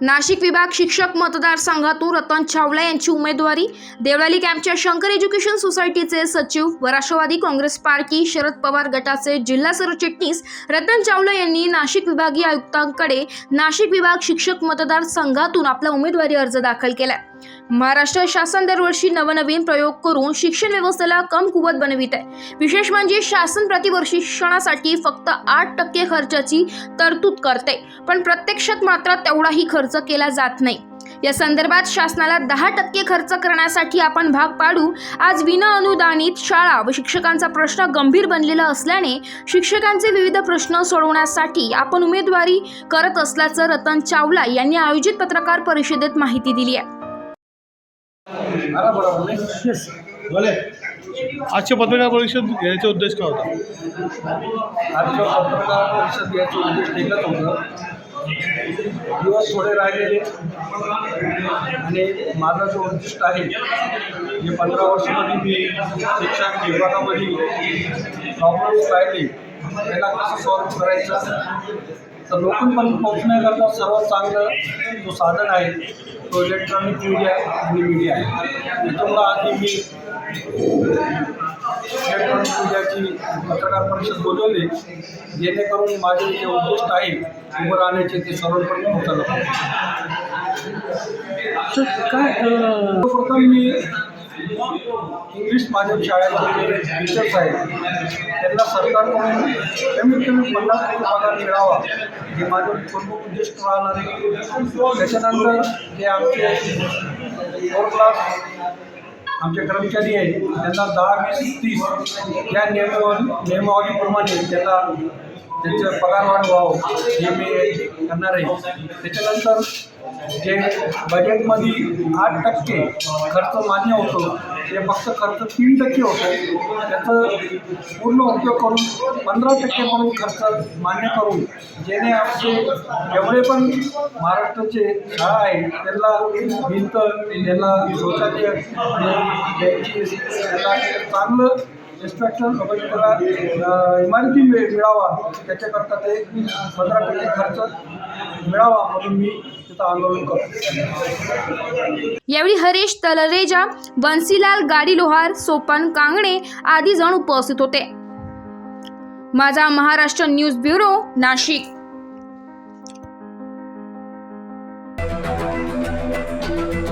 नाशिक विभाग शिक्षक मतदारसंघातून रतन चावला यांची उमेदवारी. देवळाली कॅम्पच्या शंकर एज्युकेशन सोसायटीचे सचिव व राष्ट्रवादी काँग्रेस पार्टी शरद पवार गटाचे जिल्हा सरचिटणीस रतन चावला यांनी नाशिक विभागीय आयुक्तांकडे नाशिक विभाग शिक्षक मतदारसंघातून आपला उमेदवारी अर्ज दाखल केला महाराष्ट्र शासन दरवर्षी नवनवीन प्रयोग करून शिक्षण व्यवस्थेला कमकुवत बनवित आहे. विशेष म्हणजे शासन प्रतिवर्षी शिक्षणासाठी फक्त आठ टक्के खर्चाची तरतूद करते पण प्रत्यक्षात मात्र तेवढाही खर्च केला जात नाही. या संदर्भात शासनाला दहा टक्के खर्च करण्यासाठी आपण भाग पाडू आज विना अनुदानित शाळा व शिक्षकांचा प्रश्न गंभीर बनलेला असल्याने शिक्षकांचे विविध प्रश्न सोडवण्यासाठी आपण उमेदवारी करत असल्याचं रतन चावला यांनी आयोजित पत्रकार परिषदेत माहिती दिली आहे. बोले. आजचे पत्रकार परिषद घेण्याचा उद्देश काय होता? आजच्या पत्रकार परिषद याचं उद्देश एकच होतं. दिवस थोडे राहिलेले. आणि माझं जो उद्दिष्ट आहे जे पंधरा वर्षामध्ये मी शिक्षण विभागामध्ये प्रॉब्लेम्स राहिले त्याला कसं सॉल्व्ह करायचं? तर लोकांपर्यंत पोहोचण्याकरता सर्वात चांगलं जो साधन आहे तो इलेक्ट्रॉनिक मीडिया आणि मीडिया आहे. त्याच्यामुळं आधी मी इलेक्ट्रॉनिक मीडियाची पत्रकार परिषद बोलवली जेणेकरून माझे जे उद्दिष्ट आहे उभं राहण्याचे ते सर्वपणे पोहोचायला पाहिजे काय सर्वप्रथम मी इंग्लिश माध्यम जे टीचर्स आहेत. त्यांना सरकारकडून कमीत कमी पन्नास टक्के पगार मिळावा. हे माझं प्रमुख उद्दिष्ट राहणार आहे. त्याच्यानंतर जे आमचे फोर क्लास आमचे कर्मचारी आहेत त्यांना दहा वीस तीस या नियमावर नियमावलीप्रमाणे त्यांना त्यांचं पगार वाढ व्हावं हे मी करणार आहे. त्याच्यानंतर जे बजेटमध्ये आठ टक्के खर्च मान्य होतो हे फक्त खर्च तीन टक्के होतो. त्याचं पूर्ण उपयोग करून पंधरा टक्के म्हणून खर्च मान्य करून जेणे आमचे जेवढे पण महाराष्ट्राचे शाळा आहेत त्यांना भिंत त्यांना शौचालय द्यायची त्यांना चांगलं इन्स्पेक्शन त्याला इमारती मिळावा. त्याच्याकरता ते पंधरा टक्के खर्च मिळावा म्हणून मी तिथं आंदोलन करतो. यावेळी हरीश तलरेजा बन्सीलाल गाडी लोहार सोपान कांगणे आदी जण उपस्थित होते. Majha Maharashtra news bureau Nashik. thank you